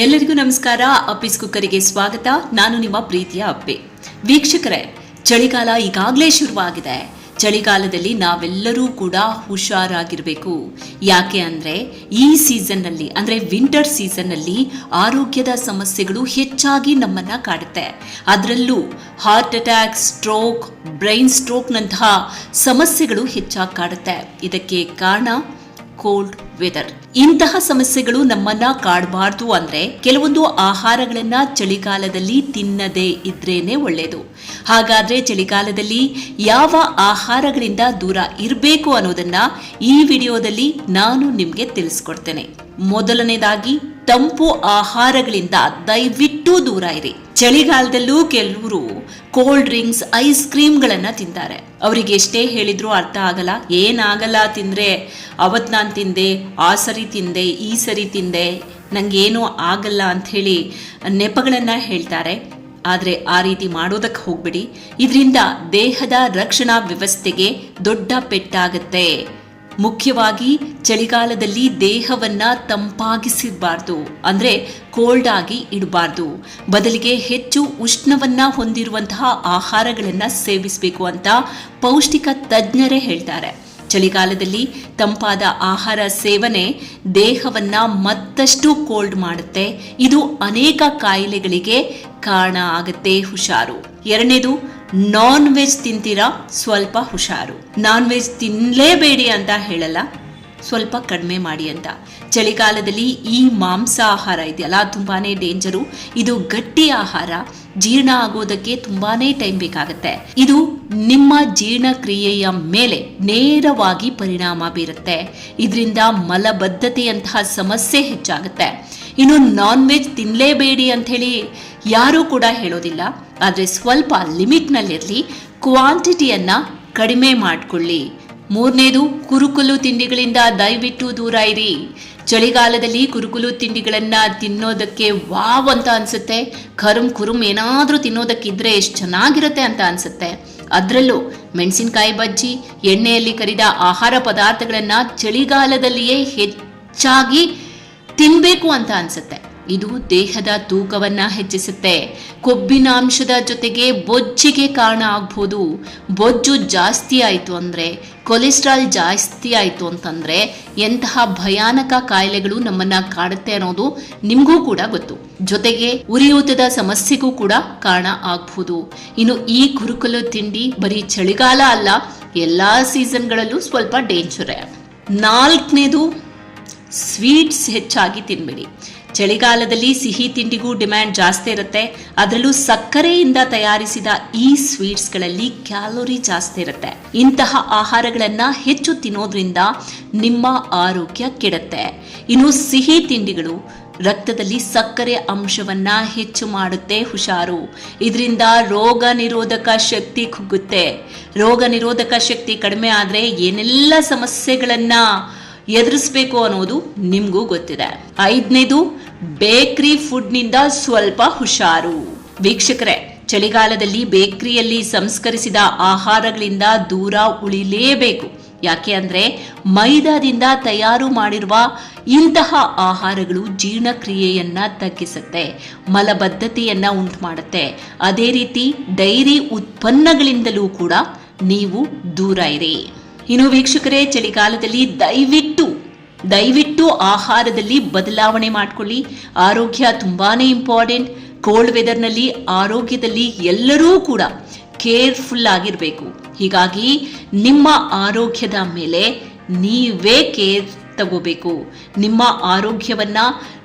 ಎಲ್ಲರಿಗೂ ನಮಸ್ಕಾರ. ಅಪ್ಪಿಸ್ ಕುಕ್ಕರಿಗೆ ಸ್ವಾಗತ. ನಾನು ನಿಮ್ಮ ಪ್ರೀತಿಯ ಅಪ್ಪೆ. ವೀಕ್ಷಕರೇ, ಚಳಿಗಾಲ ಈಗಾಗಲೇ ಶುರುವಾಗಿದೆ. ಚಳಿಗಾಲದಲ್ಲಿ ನಾವೆಲ್ಲರೂ ಕೂಡ ಹುಷಾರಾಗಿರಬೇಕು. ಯಾಕೆ ಅಂದರೆ, ಈ ಸೀಸನ್ನಲ್ಲಿ, ಅಂದರೆ ವಿಂಟರ್ ಸೀಸನ್ನಲ್ಲಿ ಆರೋಗ್ಯದ ಸಮಸ್ಯೆಗಳು ಹೆಚ್ಚಾಗಿ ನಮ್ಮನ್ನು ಕಾಡುತ್ತೆ. ಅದರಲ್ಲೂ ಹಾರ್ಟ್ ಅಟ್ಯಾಕ್ ಸ್ಟ್ರೋಕ್ ಬ್ರೈನ್ ಸ್ಟ್ರೋಕ್ನಂತಹ ಸಮಸ್ಯೆಗಳು ಹೆಚ್ಚಾಗಿ ಕಾಡುತ್ತೆ. ಇದಕ್ಕೆ ಕಾರಣ ಕೋಲ್ಡ್ ವೆದರ್ ಇಂತಹ ಸಮಸ್ಯೆಗಳು ನಮ್ಮನ್ನ ಕಾಡಬಾರ್ದು ಅಂದ್ರೆ ಕೆಲವೊಂದು ಆಹಾರಗಳನ್ನ ಚಳಿಗಾಲದಲ್ಲಿ ತಿನ್ನದೇ ಇದ್ರೇನೆ ಒಳ್ಳೆಯದು ಹಾಗಾದ್ರೆ ಚಳಿಗಾಲದಲ್ಲಿ ಯಾವ ಆಹಾರಗಳಿಂದ ದೂರ ಇರಬೇಕು ಅನ್ನೋದನ್ನ ಈ ವಿಡಿಯೋದಲ್ಲಿ ನಾನು ನಿಮ್ಗೆ ತಿಳಿಸ್ಕೊಡ್ತೇನೆ. ಮೊದಲನೇದಾಗಿ, ತಂಪು ಆಹಾರಗಳಿಂದ ದಯವಿಟ್ಟು ದೂರ ಇರಿ. ಚಳಿಗಾಲದಲ್ಲೂ ಕೆಲವರು ಕೋಲ್ಡ್ ಡ್ರಿಂಕ್ಸ್ ಐಸ್ ಕ್ರೀಮ್ಗಳನ್ನ ತಿಂತಾರೆ. ಅವರಿಗೆ ಎಷ್ಟೇ ಹೇಳಿದ್ರು ಅರ್ಥ ಆಗಲ್ಲ. ಏನಾಗಲ್ಲ ತಿಂದ್ರೆ. ಅವತ್ ನಾನು ತಿಂದೆ ಆ ಸರಿ ತಿಂದೆ, ಈ ಸರಿ ತಿಂದೆ ನನಗೇನೂ ಆಗಲ್ಲ ಅಂತ ಹೇಳಿ ನೆಪಗಳನ್ನ ಹೇಳ್ತಾರೆ. ಆದರೆ ಆ ರೀತಿ ಮಾಡೋದಕ್ಕೆ ಹೋಗ್ಬಿಡಿ. ಇದರಿಂದ ದೇಹದ ರಕ್ಷಣಾ ವ್ಯವಸ್ಥೆಗೆ ದೊಡ್ಡ ಪೆಟ್ಟಾಗತ್ತೆ. ಮುಖ್ಯವಾಗಿ ಚಳಿಗಾಲದಲ್ಲಿ ದೇಹವನ್ನ ತಂಪಾಗಿಸಿರಬಾರ್ದು ಅಂದ್ರೆ ಕೋಲ್ಡ್ ಆಗಿ ಇಡಬಾರ್ದು. ಬದಲಿಗೆ ಹೆಚ್ಚು ಉಷ್ಣವನ್ನ ಹೊಂದಿರುವಂತಹ ಆಹಾರಗಳನ್ನ ಸೇವಿಸಬೇಕು ಅಂತ ಪೌಷ್ಟಿಕ ತಜ್ಞರೇ ಹೇಳ್ತಾರೆ. ಚಳಿಗಾಲದಲ್ಲಿ ತಂಪಾದ ಆಹಾರ ಸೇವನೆ ದೇಹವನ್ನ ಮತ್ತಷ್ಟು ಕೋಲ್ಡ್ ಮಾಡುತ್ತೆ. ಇದು ಅನೇಕ ಕಾಯಿಲೆಗಳಿಗೆ ಕಾರಣ ಆಗುತ್ತೆ ಹುಷಾರು. ಎರಡನೇದು ನಾನ್ ವೆಜ್ ತಿಂತೀರಾ? ಸ್ವಲ್ಪ ಹುಷಾರು. ನಾನ್ ವೆಜ್ ತಿನ್ನಲೇಬೇಡಿ ಅಂತ ಹೇಳಲ್ಲ. ಸ್ವಲ್ಪ ಕಡಿಮೆ ಮಾಡಿ ಅಂತ. ಚಳಿಗಾಲದಲ್ಲಿ ಈ ಮಾಂಸ ಆಹಾರ ಇದೆಯಲ್ಲ ತುಂಬಾನೇ ಡೇಂಜರು ಇದು ಗಟ್ಟಿ ಆಹಾರ. ಜೀರ್ಣ ಆಗೋದಕ್ಕೆ ತುಂಬಾನೇ ಟೈಮ್ ಬೇಕಾಗುತ್ತೆ. ಇದು ನಿಮ್ಮ ಜೀರ್ಣಕ್ರಿಯೆಯ ಮೇಲೆ ನೇರವಾಗಿ ಪರಿಣಾಮ ಬೀರುತ್ತೆ. ಇದರಿಂದ ಮಲಬದ್ಧತೆಯಂತಹ ಸಮಸ್ಯೆ ಹೆಚ್ಚಾಗುತ್ತೆ. ಇನ್ನು ನಾನ್ ವೆಜ್ ಅಂತ ಹೇಳಿ ಯಾರೂ ಕೂಡ ಹೇಳೋದಿಲ್ಲ. ಆದರೆ ಸ್ವಲ್ಪ ಲಿಮಿಟ್ನಲ್ಲಿರಲಿ ಕ್ವಾಂಟಿಟಿಯನ್ನ ಕಡಿಮೆ ಮಾಡಿಕೊಳ್ಳಿ. ಮೂರನೇದು ಕುರುಕುಲು ತಿಂಡಿಗಳಿಂದ ದಯವಿಟ್ಟು ದೂರ ಇರಿ. ಚಳಿಗಾಲದಲ್ಲಿ ಕುರುಕುಲು ತಿಂಡಿಗಳನ್ನ ತಿನ್ನೋದಕ್ಕೆ ವಾವ್ ಅಂತ ಅನ್ಸುತ್ತೆ. ಖರುಮ್ ಕುರುಮ್ ಏನಾದರೂ ತಿನ್ನೋದಕ್ಕಿದ್ರೆ ಎಷ್ಟು ಚೆನ್ನಾಗಿರುತ್ತೆ ಅಂತ ಅನ್ಸುತ್ತೆ. ಅದರಲ್ಲೂ ಮೆಣಸಿನಕಾಯಿ ಬಜ್ಜಿ, ಎಣ್ಣೆಯಲ್ಲಿ ಕರಿದ ಆಹಾರ ಪದಾರ್ಥಗಳನ್ನ ಚಳಿಗಾಲದಲ್ಲಿಯೇ ಹೆಚ್ಚಾಗಿ ತಿನ್ನಬೇಕು ಅಂತ ಅನ್ಸುತ್ತೆ. ಇದು ದೇಹದ ತೂಕವನ್ನ ಹೆಚ್ಚಿಸುತ್ತೆ. ಕೊಬ್ಬಿನಾಂಶದ ಜೊತೆಗೆ ಬೊಜ್ಜಿಗೆ ಕಾರಣ ಆಗ್ಬೋದು. ಬೊಜ್ಜು ಜಾಸ್ತಿ ಆಯಿತು ಅಂದರೆ, ಕೊಲೆಸ್ಟ್ರಾಲ್ ಜಾಸ್ತಿ ಆಯಿತು ಅಂತಂದರೆ, ಎಂತಹ ಭಯಾನಕ ಕಾಯಿಲೆಗಳು ನಮ್ಮನ್ನ ಕಾಡುತ್ತೆ ಅನ್ನೋದು ನಿಮಗೂ ಕೂಡ ಗೊತ್ತು. ಜೊತೆಗೆ ಉರಿಯೂತದ ಸಮಸ್ಯೆಗೂ ಕೂಡ ಕಾರಣ ಆಗ್ಬೋದು. ಇನ್ನು ಈ ಕುರುಕಲು ತಿಂಡಿ ಬರೀ ಚಳಿಗಾಲ ಅಲ್ಲ, ಎಲ್ಲಾ ಸೀಸನ್ಗಳಲ್ಲೂ ಸ್ವಲ್ಪ ಡೇಂಜರೇ. ನಾಲ್ಕನೇದು ಸ್ವೀಟ್ಸ್ ಹೆಚ್ಚಾಗಿ ತಿನ್ಬೇಡಿ. ಚಳಿಗಾಲದಲ್ಲಿ ಸಿಹಿ ತಿಂಡಿಗೂ ಡಿಮ್ಯಾಂಡ್ ಜಾಸ್ತಿ ಇರುತ್ತೆ. ಅದರಲ್ಲೂ ಸಕ್ಕರೆಯಿಂದ ತಯಾರಿಸಿದ ಈ ಸ್ವೀಟ್ಸ್ಗಳಲ್ಲಿ ಕ್ಯಾಲೋರಿ ಜಾಸ್ತಿ ಇರುತ್ತೆ. ಇಂತಹ ಆಹಾರಗಳನ್ನ ಹೆಚ್ಚು ತಿನ್ನೋದ್ರಿಂದ ನಿಮ್ಮ ಆರೋಗ್ಯ ಕೆಡುತ್ತೆ. ಇನ್ನು ಸಿಹಿ ತಿಂಡಿಗಳು ರಕ್ತದಲ್ಲಿ ಸಕ್ಕರೆ ಅಂಶವನ್ನ ಹೆಚ್ಚು ಮಾಡುತ್ತೆ ಹುಷಾರು. ಇದರಿಂದ ರೋಗ ನಿರೋಧಕ ಶಕ್ತಿ ಕುಗ್ಗುತ್ತೆ. ರೋಗ ನಿರೋಧಕ ಶಕ್ತಿ ಕಡಿಮೆ ಆದ್ರೆ ಏನೆಲ್ಲ ಸಮಸ್ಯೆಗಳನ್ನ ಎದುರಿಸ್ಬೇಕು ಅನ್ನೋದು ನಿಮಗೂ ಗೊತ್ತಿದೆ. ಐದನೇದು, ಬೇಕ್ರಿ ಫುಡ್ನಿಂದ ಸ್ವಲ್ಪ ಹುಷಾರು. ವೀಕ್ಷಕರೇ, ಚಳಿಗಾಲದಲ್ಲಿ ಬೇಕ್ರಿಯಲ್ಲಿ ಸಂಸ್ಕರಿಸಿದ ಆಹಾರಗಳಿಂದ ದೂರ ಉಳಿಲೇಬೇಕು. ಯಾಕೆ ಅಂದರೆ, ಮೈದಾದಿಂದ ತಯಾರು ಮಾಡಿರುವ ಇಂತಹ ಆಹಾರಗಳು ಜೀರ್ಣಕ್ರಿಯೆಯನ್ನು ತಗ್ಗಿಸುತ್ತೆ, ಮಲಬದ್ಧತೆಯನ್ನು ಉಂಟು ಮಾಡುತ್ತೆ ಅದೇ ರೀತಿ ಡೈರಿ ಉತ್ಪನ್ನಗಳಿಂದಲೂ ಕೂಡ ನೀವು ದೂರ ಇರಿ. ಇನ್ನು ವೀಕ್ಷಕರೇ, ಚಳಿಗಾಲದಲ್ಲಿ ದಯವಿಟ್ಟು ದಯವಿಟ್ಟು ಆಹಾರದಲ್ಲಿ ಬದಲಾವಣೆ ಮಾಡಿಕೊಳ್ಳಿ. ಆರೋಗ್ಯ ತುಂಬಾನೇ ಇಂಪಾರ್ಟೆಂಟ್ ಕೋಲ್ಡ್ ವೆದರ್ನಲ್ಲಿ ಆರೋಗ್ಯದಲ್ಲಿ ಎಲ್ಲರೂ ಕೂಡ ಕೇರ್ಫುಲ್ ಆಗಿರಬೇಕು. ಹೀಗಾಗಿ ನಿಮ್ಮ ಆರೋಗ್ಯದ ಮೇಲೆ ನೀವೇ ಕೇರ್ ತಗೋಬೇಕು. ನಿಮ್ಮ ಆರೋಗ್ಯವನ್ನ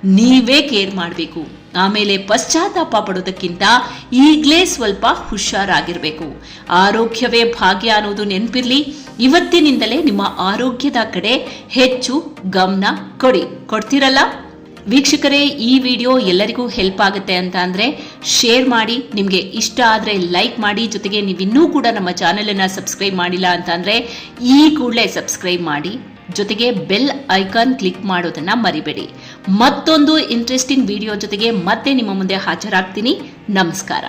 ನೀವೇ ಕೇರ್ ಮಾಡಬೇಕು. ಆಮೇಲೆ ಪಶ್ಚಾತ್ತಾಪ ಪಡೋದಕ್ಕಿಂತ ಈಗಲೇ ಸ್ವಲ್ಪ ಹುಷಾರಾಗಿರಬೇಕು. ಆರೋಗ್ಯವೇ ಭಾಗ್ಯ ಅನ್ನೋದು ನೆನಪಿರ್ಲಿ. ಇವತ್ತಿನಿಂದಲೇ ನಿಮ್ಮ ಆರೋಗ್ಯದ ಕಡೆ ಹೆಚ್ಚು ಗಮನ ಕೊಡಿ. ಕೊಡ್ತಿರಲ್ಲ? ವೀಕ್ಷಕರೇ, ಈ ವಿಡಿಯೋ ಎಲ್ಲರಿಗೂ ಹೆಲ್ಪ್ ಆಗುತ್ತೆ ಅಂತ ಅಂದರೆ ಶೇರ್ ಮಾಡಿ. ನಿಮಗೆ ಇಷ್ಟ ಆದರೆ ಲೈಕ್ ಮಾಡಿ. ಜೊತೆಗೆ ನೀವು ಇನ್ನೂ ಕೂಡ ನಮ್ಮ ಚಾನೆಲನ್ನು ಸಬ್ಸ್ಕ್ರೈಬ್ ಮಾಡಿಲ್ಲ ಅಂತ ಅಂದ್ರೆ ಈ ಕೂಡಲೇ ಸಬ್ಸ್ಕ್ರೈಬ್ ಮಾಡಿ. ಜೊತೆಗೆ ಬೆಲ್ ಐಕಾನ್ ಕ್ಲಿಕ್ ಮಾಡೋದನ್ನ ಮರಿಬೇಡಿ. ಮತ್ತೊಂದು ಇಂಟ್ರೆಸ್ಟಿಂಗ್ ವಿಡಿಯೋ ಜೊತೆಗೆ ಮತ್ತೆ ನಿಮ್ಮ ಮುಂದೆ ಹಾಜರಾಗ್ತೀನಿ. ನಮಸ್ಕಾರ.